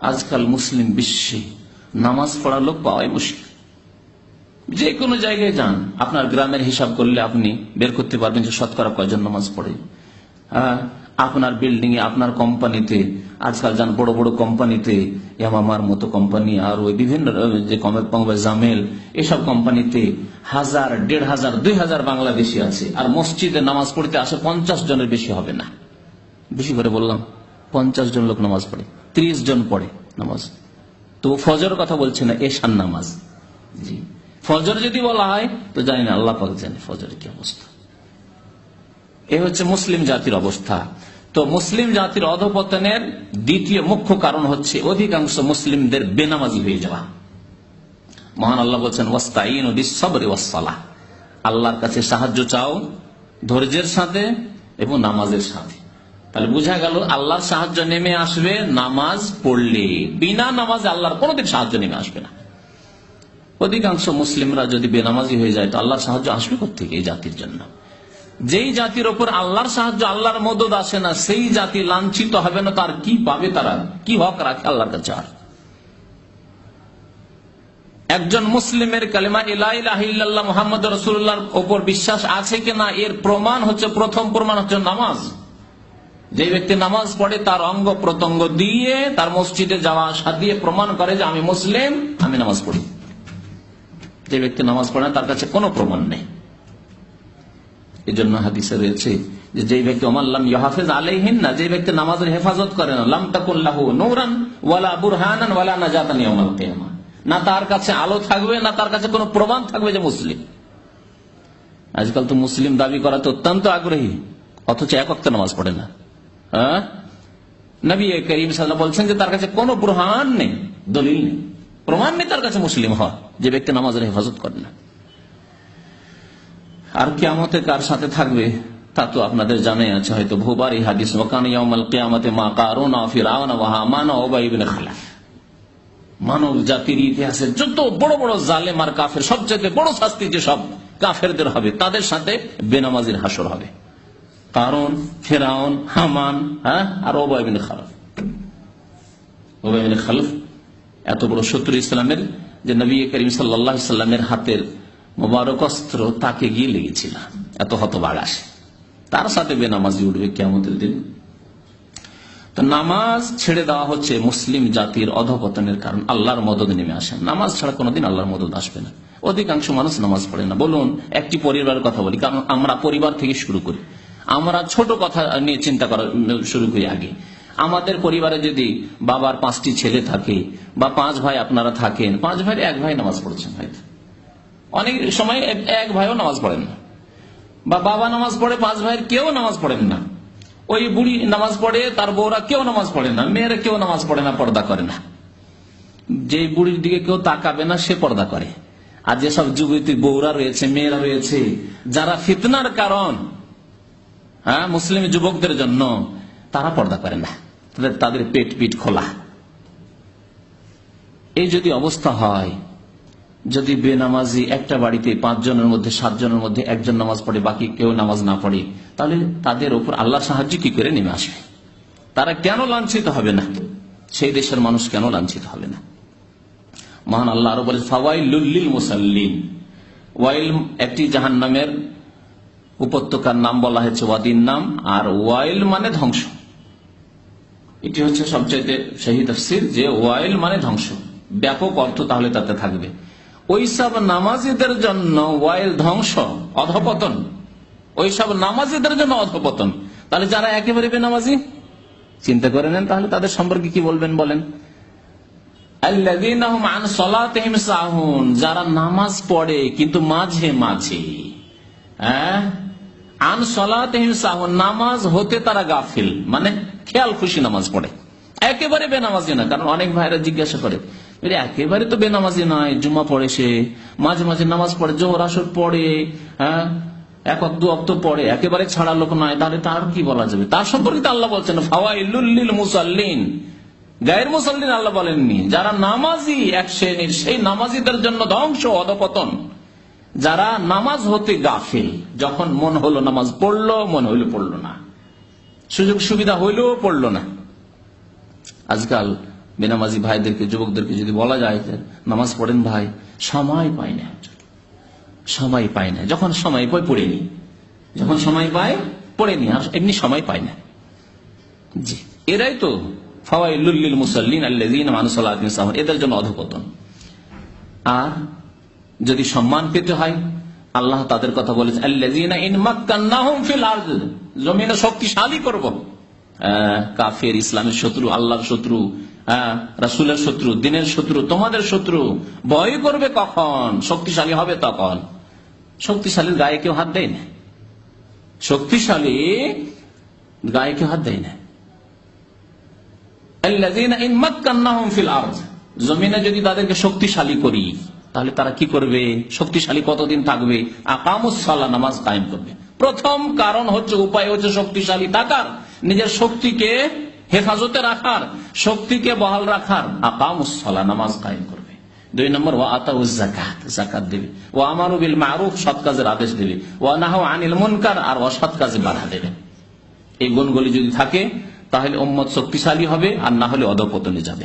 আজকাল মুসলিম বিশ্বে নামাজ পড়া লোক পাওয়াই মুশকিল। যে কোনো জায়গায় যান আপনার গ্রামের হিসাব করলে আপনি বের করতে পারবেন যে শতকরা কয়জন নামাজ পড়ে। হ্যাঁ, আপনার বিল্ডিং এ আপনার কোম্পানিতে আজকাল যান বড় বড় কোম্পানিতে এমামার মতো কোম্পানি আর ওই বিভিন্ন যে জামেল এসব কোম্পানিতে হাজার দেড় হাজার দুই হাজার বাংলাদেশি আছে। আর মসজিদে নামাজ পড়তে আসে পঞ্চাশ জনের বেশি হবে না। বেশি করে বললাম। পঞ্চাশ জন লোক নামাজ পড়ে, ত্রিশ জন পড়ে নামাজ। তো ফজর কথা বলছে না এশান নামাজ। জি। ফজর যদি বলা হয়, তো জানি না, আল্লাহ পাক জানে ফজরের কি অবস্থা। এ হচ্ছে মুসলিম জাতির অবস্থা। তো মুসলিম জাতির অধপতনের দ্বিতীয় মুখ্য কারণ হচ্ছে অধিকাংশ মুসলিমদের বেনামাজি হয়ে যাওয়া। মহান আল্লাহ বলছেন ওয়াস্তাইন বিশ্বরে ওয়াসালাহ আল্লাহর কাছে সাহায্য চাও ধৈর্যের সাথে এবং নামাজের সাথে। তাহলে বোঝা গেল, আল্লাহর সাহায্য নেমে আসবে নামাজ পড়লে। বিনা নামাজে আল্লাহর কোনোদিন সাহায্য নেমে আসবে না। অধিকাংশ মুসলিমরা যদি বেনামাজি হয়ে যায়, তো আল্লাহর সাহায্য আসবে কোথেকে এই জাতির জন্য? যেই জাতির ওপর আল্লাহর সাহায্য, আল্লাহর মদত আসে না, সেই জাতি লাঞ্ছিত হবে না, তার কি পাবে তারা? কি হক রাখে আল্লাহর কাছে আর? একজন মুসলিমের কালিমা ইলাহ মোহাম্মদ রসুল্লাহর ওপর বিশ্বাস আছে কিনা? এর প্রমাণ হচ্ছে, প্রথম প্রমাণ হচ্ছে নামাজ। যে ব্যক্তি নামাজ পড়ে তার অঙ্গ প্রত্যঙ্গ দিয়ে তার মসজিদে যাওয়া আসা দিয়ে প্রমাণ করে যে আমি মুসলিম, আমি নামাজ পড়ি। যে ব্যক্তি নামাজ পড়ে না, তার কাছে কোনো প্রমাণ নেই। এই জন্য হাদিসে রয়েছে যে ব্যক্তি অমাল্লাম ইহাফেজ না যে ব্যক্তি নামাজের হেফাজত করে না, লাম নৌরান ওয়ালা বুরহানান ওয়ালা নাজাতানি ইয়াউমাল কিয়ামা না তার কাছে আলো থাকবে, না তার কাছে কোনো প্রমাণ থাকবে যে মুসলিম। আজকাল তো মুসলিম দাবি করাতে অত্যন্ত আগ্রহী, অথচ এক নামাজ পড়ে না। নবী করিম সাল্লাহ বলছেন যে তার কাছে কোনো প্রমাণ নেই, দলিল নেই। প্রমাণ নেই তার কাছে মুসলিম হওয়া যে ব্যক্তি নামাজের হেফাজত করে না। আর কার সাথে থাকবে, তা তো আপনাদের আছে। হয়তো ভোবার হাদিস মানব জাতির ইতিহাসে যত বড় বড় জালেম আর কাফের সবচেয়ে বড় শাস্তি যে সব কাফেরদের হবে, তাদের সাথে বেনামাজির হাসর হবে। কারণ ফেরাউন হামান হ্যাঁ আর ওবাইবিন খালফ ওবাইবিন খালফ এত বড় শত্রু ইসলামের যে নবী করিম সাল্লাহ সাল্লামের হাতের মোবারক অস্ত্র তাকে গিয়ে লেগেছিল। এত হতবাগ আসে। তার সাথে বেনামাজি উঠবে কেমন দিন। তো নামাজ ছেড়ে দেওয়া হচ্ছে মুসলিম জাতির অধপতনের কারণ। আল্লাহর মদত নেমে আসে। নামাজ ছাড়া কোনোদিন আল্লাহর মদত আসবে না। অধিকাংশ মানুষ নামাজ পড়ে না। বলুন, একটি পরিবারের কথা বলি। কারণ আমরা পরিবার থেকে শুরু করি। আমরা ছোট কথা নিয়ে চিন্তা করা শুরু করি আগে। আমাদের পরিবারে যদি বাবার পাঁচটি ছেলে থাকে বা পাঁচ ভাই আপনারা থাকেন, পাঁচ ভাই, এক ভাই নামাজ পড়ছেন হয়তো। অনেক সময় এক ভাইও নামাজ পড়েন না। বা বাবা নামাজ পড়ে, পাঁচ ভাইয়ের কেউ নামাজ পড়েন না। ওই বুড়ি নামাজ পড়ে, তার বউরা কেউ নামাজ পড়ে না, মেয়েরা কেউ নামাজ পড়ে না, পর্দা করে না। যে বুড়ির দিকে কেউ তাকাবে না, সে পর্দা করে। আর যেসব যুবতী বউরা রয়েছে, মেয়েরা রয়েছে, যারা ফিতনার কারণ হ্যাঁ মুসলিম যুবকদের জন্য তারা পর্দা করে না। তাদের তাদের পেট পিট খোলা। এই যদি অবস্থা হয়, যদি বেনামাজি একটা বাড়িতে পাঁচ জনের মধ্যে সাত জনের মধ্যে একজন নামাজ পড়ে, বাকি কেউ নামাজ না পড়ে, তাহলে তাদের উপর আল্লাহ সাহায্য কি করে নেমে আসবে? তারা কেন লাঞ্ছিত হবে না? সেই দেশের মানুষ কেন লাঞ্ছিত হবে না? মহান আল্লাহ আরও বলে ফাওয়াইলুল্লিল মুসাল্লিন। ওয়াইল একটি জাহান নামের উপত্যকার নাম বলা হয়েছে ওয়াদিন নাম, আর ওয়াইল মানে ধ্বংস। এটি হচ্ছে সবচাইতে শহীদ তফসির, যে ওয়াইল মানে ধ্বংস। ব্যাপক অর্থ তাহলে তাতে থাকবে। ওইসব নামাজিদের জন্য ওয়াইল ধ্বংস, অধপতন। ওইসব নামাজিদের জন্য অধপতন। তাহলে যারা একেবারে বেনামাজি, চিন্তা করে নেন তাহলে তাদের সম্পর্কে কি বলবেন বলেন? যারা নামাজ পড়ে কিন্তু মাঝে মাঝে হ্যাঁ আন নামাজ হতে তারা গাফিল। মানে খেয়াল, খুশি নামাজ পড়ে। একেবারে বেনামাজি না কারণ অনেক ভাইরা জিজ্ঞাসা করে একেবারে তো বেনামাজি নয় জুমা পড়ে সে, মাঝে মাঝে নামাজ পড়ে, জোহর, আসর পড়ে হ্যাঁ এক দু অক্ত পড়ে, একেবারে ছাড়া লোক নয়, তাহলে তার কি বলা যাবে? তার সম্পর্কে আল্লাহ বলছেন মুসাল্লিন। গায়ের মুসল্লিন আল্লাহ বলেননি, যারা নামাজি এক শ্রেণির, সেই নামাজিদের জন্য ধ্বংস অধপতন। যারা নামাজ হতে গাফিল, যখন মন হলো নামাজ পড়ল, মন হইল পড়ল না। সুযোগ সুবিধা হইলেও পড়ল না। আজকাল বেনামাজি ভাইদেরকে, যুবকদেরকে যদি বলা যায় যে, নামাজ পড়েন ভাই, সময় পাই না। সময় পায় না। যখন সময় পাই, পড়ে নি। যখন সময় পায় পড়ে নি, আর এমনি সময় পায় না। জি। এরাই তো ফাওয়াইলুল্লিল মুসাল্লিন আল্লাযীন মানুষ এদের জন্য অধপতন। আর যদি সম্মান পেতে হয়, আল্লাহ তাদের কথা বলেছে আল্লাযীনা ইন মাক্কান্নাহুম ফিল আরদ জমিনে শক্তিশালী করব। কাফের, ইসলামের শত্রু, আল্লাহর শত্রু রাসূলের শত্রু, দিনের শত্রু, তোমাদের শত্রু, ভয় করবে কখন? শক্তিশালী হবে তখন। শক্তিশালীর গায়ে কেউ হাত দেয় না। শক্তিশালী গায়ে কেউ হাত দেয় না। জমিনে যদি তাদেরকে শক্তিশালী করি তাহলে তারা কি করবে? শক্তিশালী কতদিন থাকবে? আকামুস সালাহ নামাজ কায়েম করবে। প্রথম কারণ হচ্ছে, উপায় হচ্ছে শক্তিশালী থাকার। নিজের শক্তিকে হেফাজতে রাখার, শক্তিকে বহাল রাখার। আকামুস সালাহ নামাজ কায়েম করবে। দুই নম্বর জাকাত দেবে। ও আমারু বিল মারুফ, সৎ কাজের আদেশ দেবে। আনিল মুনকার, আর অসৎ কাজে বাধা দেবে। এই গুণগুলি যদি থাকে, তাহলে উম্মত শক্তিশালী হবে, আর না হলে অধপতনে যাবে।